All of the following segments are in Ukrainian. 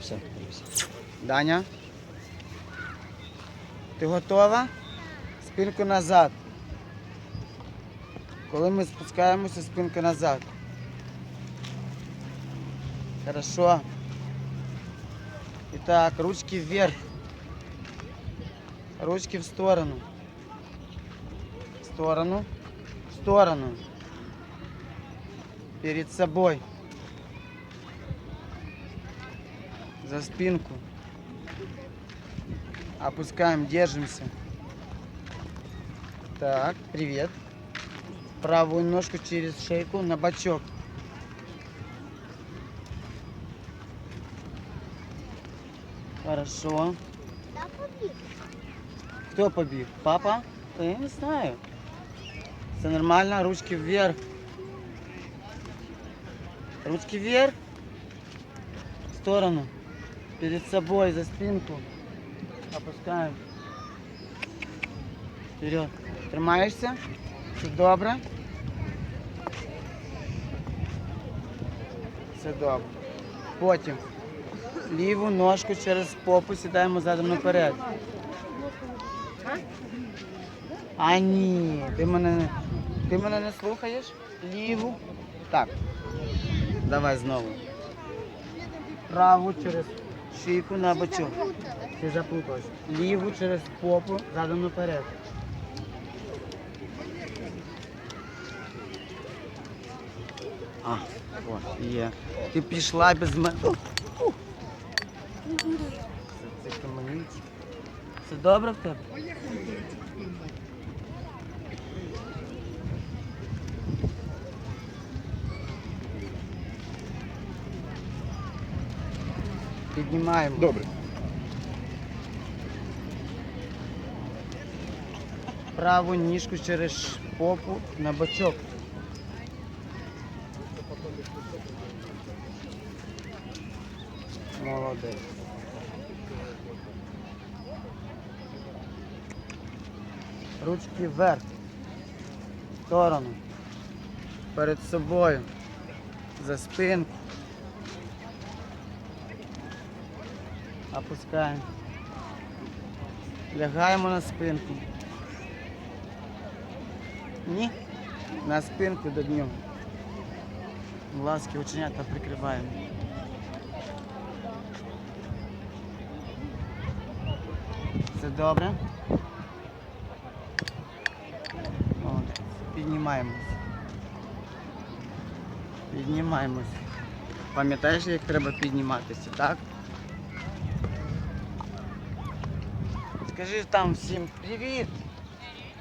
Все. Даня. Ти готова? Спинку назад. Коли ми спускаємося, спинку назад. Хорошо. Итак, ручки вверх. Ручки в сторону. В сторону. В сторону. Перед собой. За спинку. Опускаем, держимся. Так, привет. Правую ножку через шейку на бочок. Хорошо. Кто побег? Папа? Да я не знаю. Все нормально, ручки вверх. Ручки вверх. В сторону. Перед собой, за спинку. Опускаем. Вперед. Тримаєшся? Все добре? Все добре. Потім ліву ножку через попу сідаємо задом наперед. А ні, ти мене ти мене не слухаєш? Ліву. Так. Давай знову. Праву через шийку на бочок. Ти заплуталась. Ліву через попу задом наперед. А, о, є. Ти пішла без мене. Це, це. Все добре в тебе? Піднімаємо. Добре. Праву ніжку через попу на бочок. Молодець. Ручки вверх. В сторону. Перед собою. За спинку. Опускаємо. Лягаємо на спинку. Ні. На спинку до дню. Ласки оченята прикриваємо. Все добре? Молодець. Піднімаємось. Піднімаємось. Пам'ятаєш, як треба підніматися, так? Скажи там всім привіт!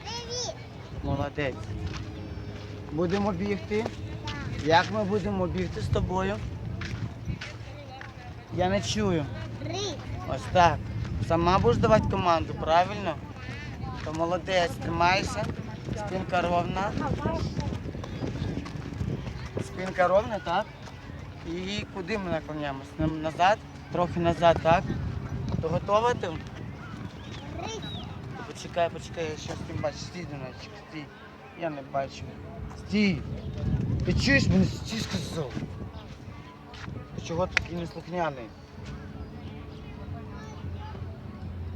Привіт! Молодець. Будемо бігти. Як ми будемо бігти з тобою? Я не чую. Три. Ось так. Сама будеш давати команду, правильно? То молодець, тримайся. Спинка ровна. Спинка ровна, так? І куди ми наклоняємось? Назад? Трохи назад, так? То готова ти? Почекай, почекай, я щось не бачу. Стій, Донечик, стій. Я не бачу. Стій. Ти чуєш мене стій сказав? Ти чого такий неслухняний?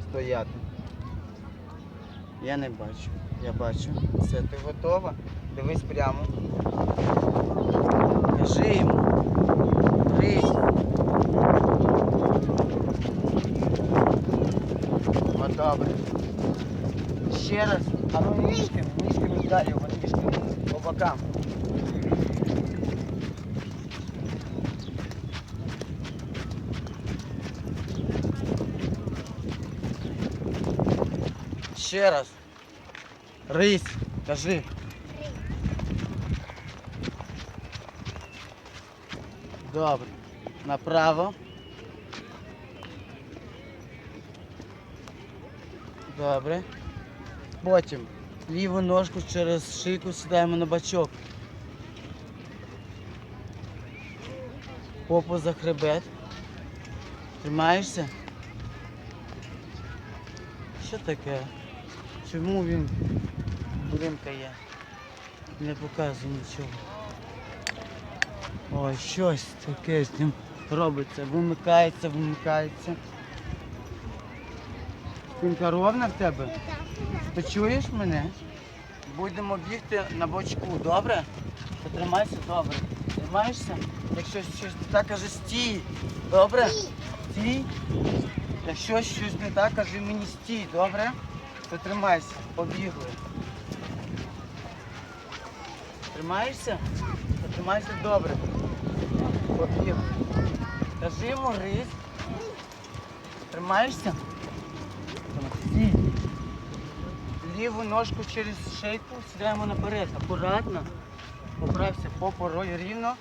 Стояти. Я не бачу. Я бачу. Все, ти готова? Дивись прямо. Кажи йому. Ще раз. А ну ніжками, ніжками далі, вон ніжками. По бокам. Ще раз. Рись, кажи. Добре. Направо. Добре. Потім ліву ножку через шийку сідаємо на бачок. Попу за хребет. Тримаєшся? Що таке? Чому він блимкає? Не показує нічого. Ой, щось таке з ним робиться. Вимикається, вимикається. Спинка ровна в тебе? Ти чуєш мене? Будемо бігти на бочку, добре? Потримайся добре. Тримаєшся? Якщо щось не так, кажи стій. Добре? Стій. Якщо щось не так, кажи мені стій, добре? Потримайся, побігли. Тримаєшся? Потримайся добре. Побігли. Кажи йому рись. Тримаєшся? Стій. Ліву ножку через шейку сідаємо наперед. Акуратно. Поправся попорою рівно.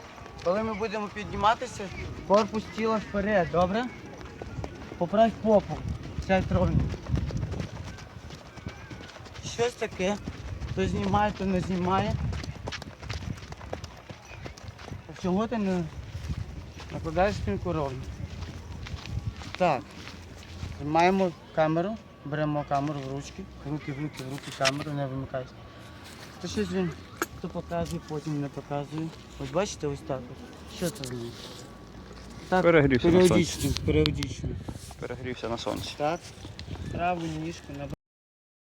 Коли ми будемо підніматися, корпус тіла вперед, добре? Поправь попу. Сядь ровно. Щось таке. То знімає, то не знімає. А Чого ти не накладаєш спинку ровно? Так. Маємо камеру, беремо камеру в ручки, в руки, в руки, в руки камеру, не вимикайся. То щось він то показує, потім не показує. Ось бачите, ось так. От. Що це мені? Так, Перегрівся на сонці. періодично, періодично. Перегрівся на сонці. Так, праву ніжку на